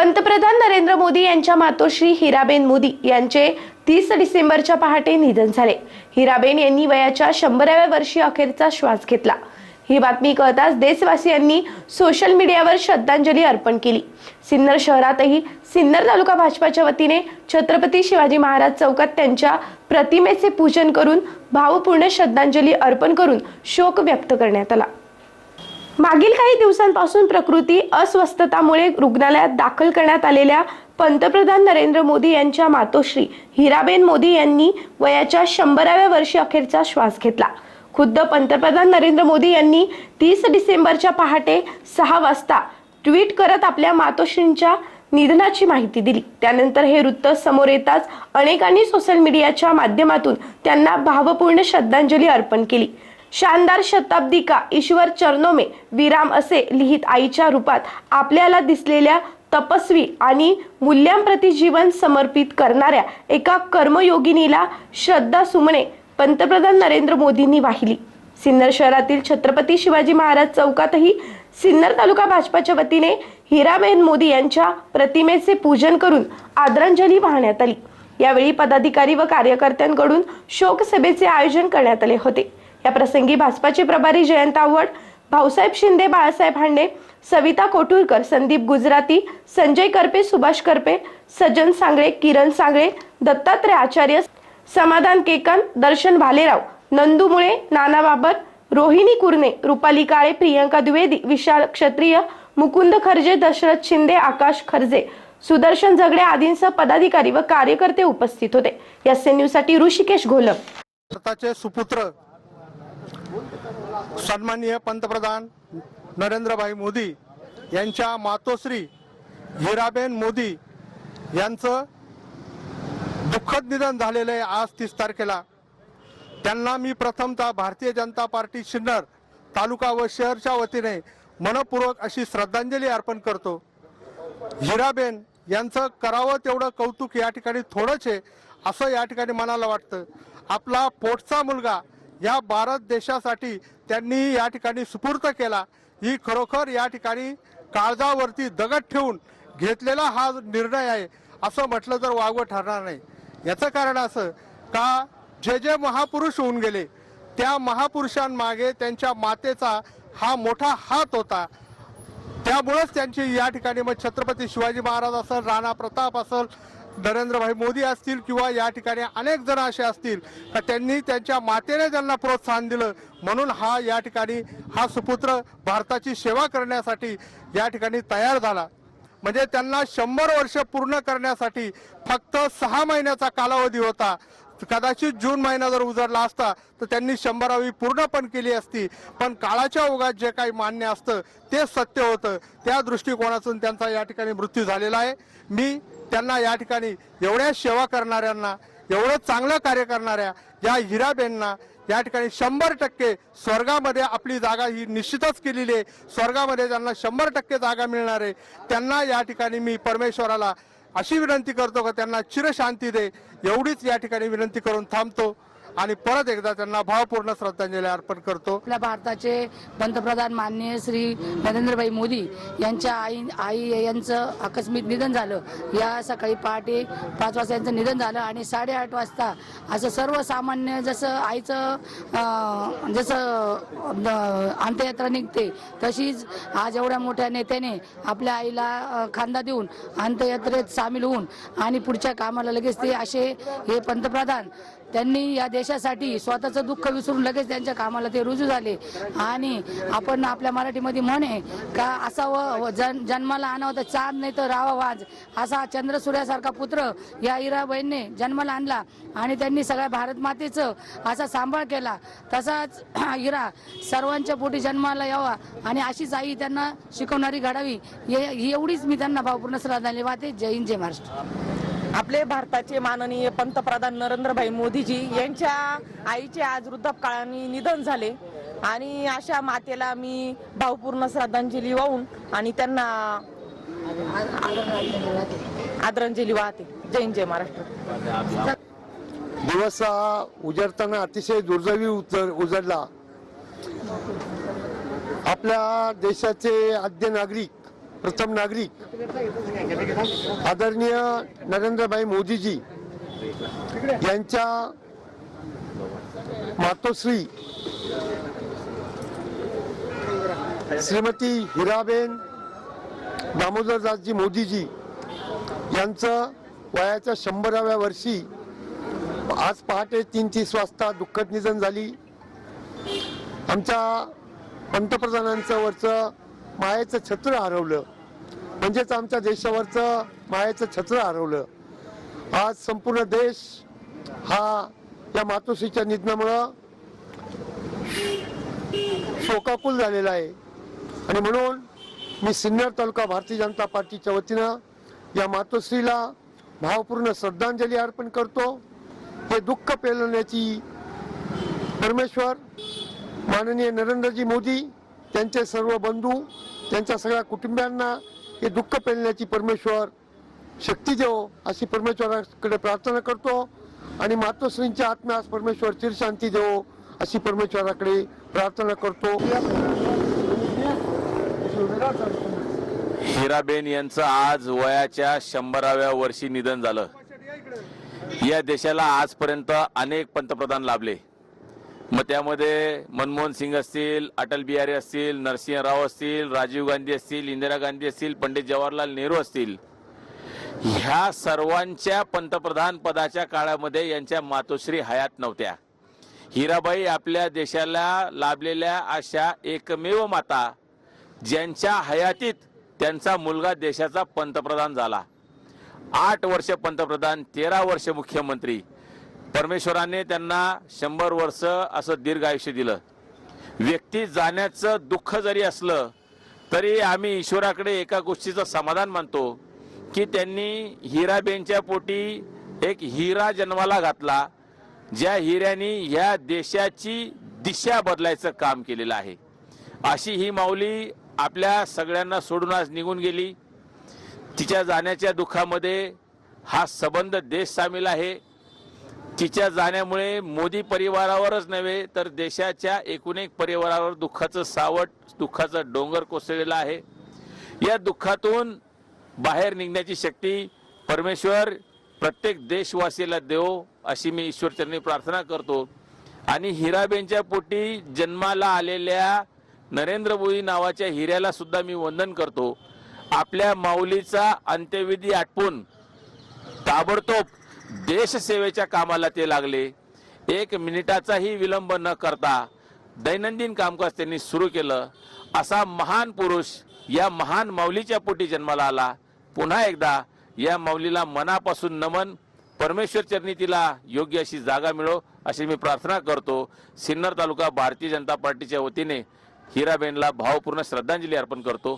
पंतप्रधान नरेंद्र मोदी यांच्या मातोश्री हिराबेन मोदी यांचे तीस डिसेंबरच्या पहाटे निधन झाले. हिराबेन यांनी वयाच्या शंभराव्या वर्षी अखेरचा श्वास घेतला. ही बातमी कळताच देशवासियांनी सोशल मीडियावर श्रद्धांजली अर्पण केली. सिन्नर शहरातही सिन्नर तालुका भाजपाच्या वतीने छत्रपती शिवाजी महाराज चौकात त्यांच्या प्रतिमेचे पूजन करून भावपूर्ण श्रद्धांजली अर्पण करून शोक व्यक्त करण्यात आला. मागील काही दिवसांपासून प्रकृती अस्वस्थतामुळे रुग्णालयात दाखल करण्यात आलेल्या पंतप्रधान नरेंद्र मोदी यांच्या मातोश्री हिराबेन मोदी यांनी वयाच्या शंभराव्या वर्षी अखेरचा श्वास घेतला. खुद्द पंतप्रधान नरेंद्र मोदी यांनी तीस डिसेंबरच्या पहाटे सहा वाजता ट्विट करत आपल्या मातोश्रींच्या निधनाची माहिती दिली. त्यानंतर हे वृत्त समोर येताच अनेकांनी सोशल मीडियाच्या माध्यमातून त्यांना भावपूर्ण श्रद्धांजली अर्पण केली. शानदार शताब्दी का ईश्वर चरणों में विराम असे लिहित आईच्या रूपात आपल्याला दिसलेल्या तपस्वी आणि मूल्यांप्रती जीवन समर्पित करणाऱ्या एका कर्मयोगिनीला श्रद्धा सुमने पंतप्रधान नरेंद्र मोदींनी वाहिली. सिन्नर शहरातील छत्रपती शिवाजी महाराज चौकातही सिन्नर तालुका भाजपाच्या वतीने हिराबेन मोदी यांच्या प्रतिमेचे पूजन करून आदरांजली वाहण्यात आली. यावेळी पदाधिकारी व कार्यकर्त्यांकडून शोकसभेचे आयोजन करण्यात आले होते. या प्रसंगी भाजपाचे प्रभारी जयंत आव्हाड भाऊसाहेब शिंदे बाळासाहेब हांडे सविता कोटुरकर संदीप गुजराती संजय करपे सुभाष करपे सज्जन सांगळे किरण सांगळे दत्तात्रय आचार्य समाधान केकन दर्शन भालेराव नंदू मुळे नाना बाबर रोहिणी कुरणे रुपाली काळे प्रियंका द्विवेदी विशाल क्षत्रिय मुकुंद खर्जे दशरथ शिंदे आकाश खर्जे सुदर्शन झगडे आदींसह पदाधिकारी व कार्यकर्ते उपस्थित होते. एस एन न्यूजसाठी ऋषिकेश घोलप. स्वतःचे सुपुत्र सन्माननीय पंतप्रधान नरेंद्रभाई मोदी यांच्या मातोश्री हिराबेन मोदी यांचं दुःखद निधन झालेलं आहे आज तीस तारखेला. त्यांना मी प्रथमतः भारतीय जनता पार्टी सिन्नर तालुका व शहरच्या वतीने मनपूर्वक अशी श्रद्धांजली अर्पण करतो. हिराबेन यांचं करावं तेवढं कौतुक या ठिकाणी थोडंच आहे असं या ठिकाणी मनाला वाटतं. आपला पोटचा मुलगा या भारत देशासाठी त्यांनी या ठिकाणी सुपूर्त केला. ही खरोखर या ठिकाणी काळजावरती दगड ठेवून घेतलेला हा निर्णय आहे असं म्हटलं तर वागवं ठरणार नाही. याचं कारण असं का जे जे महापुरुष होऊन गेले त्या महापुरुषांमागे त्यांच्या मातेचा हा मोठा हात होता. त्यामुळेच त्यांची या ठिकाणी मग छत्रपती शिवाजी महाराज असेल राणा प्रताप असेल नरेंद्रभाई मोदी असतील किंवा या ठिकाणी अनेक जण असे असतील का त्यांनी त्यांच्या मातेने त्यांना प्रोत्साहन दिलं. म्हणून हा या ठिकाणी हा सुपुत्र भारताची सेवा करण्यासाठी या ठिकाणी तयार झाला. म्हणजे त्यांना शंभर वर्ष पूर्ण करण्यासाठी फक्त सहा महिन्याचा कालावधी होता. कदाचित जून महिना जर उजडला असता तर त्यांनी शंभरावी पूर्ण पण केली असती. पण काळाच्या ओघात जे काही मान्य असतं ते सत्य होतं. त्या दृष्टिकोनातून त्यांचा या ठिकाणी मृत्यू झालेला आहे. मी त्यांना या ठिकाणी एवढ्या सेवा करणाऱ्यांना एवढं चांगलं कार्य करणाऱ्या या हिराबेंना या ठिकाणी शंभर टक्के स्वर्गामध्ये आपली जागा ही निश्चितच केलेली आहे. स्वर्गामध्ये त्यांना शंभर टक्के जागा मिळणार आहे त्यांना या ठिकाणी मी परमेश्वराला अशी विनंती करतो का त्यांना चिरशांती दे. एवढीच या ठिकाणी विनंती करून थांबतो. आणि परत एकदा त्यांना भावपूर्ण श्रद्धांजली अर्पण करतो. आपल्या भारताचे पंतप्रधान माननीय श्री नरेंद्रभाई मोदी यांच्या आई आई यांचं आकस्मिक निधन झालं. या सकाळी पहाटे पाच वाजता यांचं निधन झालं आणि साडेआठ वाजता असं सर्वसामान्य जसं आईचं अं, जसं अं, अंत्ययात्रा निघते तशीच आज एवढ्या मोठ्या नेत्याने आपल्या आईला अं, खांदा देऊन अंत्ययात्रेत सामील होऊन आणि पुढच्या कामाला लगेच ते असे हे पंतप्रधान त्यांनी या देशासाठी स्वतःचं दुःख विसरून लगेच त्यांच्या कामाला ते रुजू झाले. आणि आपण आपल्या मराठीमध्ये म्हणे का असावं व जन जन्माला आणावं तर चांद नाही तर रावा वाज. असा चंद्र सूर्यासारखा पुत्र या इराबाईंनी जन्माला आणला आणि त्यांनी सगळ्या भारत मातेचं असा सांभाळ केला. तसाच इरा सर्वांच्या पोटी जन्माला यावा आणि अशीच आई त्यांना शिकवणारी घडावी. एवढीच मी त्यांना भावपूर्ण श्रद्धांजली वाहते. जय हिंद जय महाराष्ट्र. आपले भारताचे माननीय पंतप्रधान नरेंद्रभाई मोदीजी यांच्या आईचे आज वृद्धापकाळाने निधन झाले. आणि अशा मातेला मी भावपूर्ण श्रद्धांजली वाहून आणि त्यांना आदरांजली वाहते. जय जय महाराष्ट्र. दिवस हा उजडताना अतिशय दुर्दैवी उजड- उजडला आपल्या देशाचे आद्य नागरिक प्रथम नागरिक आदरणीय नरेंद्रभाई मोदीजी यांच्या मातोश्री श्रीमती हिराबेन दामोदरदासजी मोदीजी यांचं वयाच्या शंभराव्या वर्षी आज पहाटे तीन तीस वाजता दुःखद निधन झाली. आमच्या पंतप्रधानांचं वरचं मायेचं छत्र हरवलं. म्हणजेच आमच्या देशावरचं मायेचं छत्र हरवलं. आज संपूर्ण देश हा या मातोश्रीच्या निधनामुळं शोकाकुल झालेला आहे. आणि म्हणून मी सिन्नर तालुका भारतीय जनता पार्टीच्या वतीनं या मातोश्रीला भावपूर्ण श्रद्धांजली अर्पण करतो. हे दुःख पेलवण्याची परमेश्वर माननीय नरेंद्रजी मोदी त्यांचे सर्व बंधू त्यांच्या सगळ्या कुटुंबियांना हे दुःख पेलण्याची परमेश्वर शक्ती देव अशी परमेश्वराकडे प्रार्थना करतो. आणि मातोश्रींच्या आत्म्यास परमेश्वर चिरशांती देवो अशी परमेश्वराकडे प्रार्थना करतो. हिराबेन यांचं आज वयाच्या शंभराव्या वर्षी निधन झालं. या देशाला आजपर्यंत अनेक पंतप्रधान लाभले. मग त्यामध्ये मनमोहन सिंग असतील अटल बिहारी असतील नरसिंह राव असतील राजीव गांधी असतील इंदिरा गांधी असतील पंडित जवाहरलाल नेहरू असतील. ह्या सर्वांच्या पंतप्रधान पदाच्या काळामध्ये यांच्या मातोश्री हयात नव्हत्या. हिराबाई आपल्या देशाला लाभलेल्या अशा एकमेव माता ज्यांच्या हयातीत त्यांचा मुलगा देशाचा पंतप्रधान झाला. आठ वर्ष पंतप्रधान तेरा वर्ष मुख्यमंत्री. परमेश्वराने त्यांना शंभर वर्ष असं दीर्घ आयुष्य दिलं. व्यक्ती जाण्याचं दुःख जरी असलं तरी आम्ही ईश्वराकडे एका गोष्टीचं समाधान मानतो की त्यांनी हिराबेनच्या पोटी एक हिरा जन्माला घातला ज्या हिऱ्यानी ह्या देशाची दिशा बदलायचं काम केलेलं आहे. अशी ही माऊली आपल्या सगळ्यांना सोडून आज निघून गेली. तिच्या जाण्याच्या दुःखामध्ये हा संबंध देश सामील आहे. तिच्या जाण्यामुळे मोदी परिवारावरच नव्हे तर देशाच्या एकूण एक परिवारावर दुःखाचं सावट दुःखाचं डोंगर कोसळलेलं आहे. या दुःखातून बाहेर निघण्याची शक्ती परमेश्वर प्रत्येक देशवासीला देव अशी मी ईश्वरचरणी प्रार्थना करतो. आणि हिराबेनच्या पोटी जन्माला आलेल्या नरेंद्र मोदी नावाच्या हिऱ्याला सुद्धा मी वंदन करतो. आपल्या माऊलीचा अंत्यविधी आटपून ताबडतोब देशसेवेच्या कामाला ते लागले. एक मिनिटाचाही विलंब न करता दैनंदिन कामकाज त्यांनी सुरू केलं. असा महान पुरुष या महान माऊलीच्या पोटी जन्माला आला. पुन्हा एकदा या माऊलीला मनापासून नमन. परमेश्वर चरणी तिला योग्य अशी जागा मिळो अशी मी प्रार्थना करतो. सिन्नर तालुका भारतीय जनता पार्टीच्या वतीने हिराबेनला भावपूर्ण श्रद्धांजली अर्पण करतो.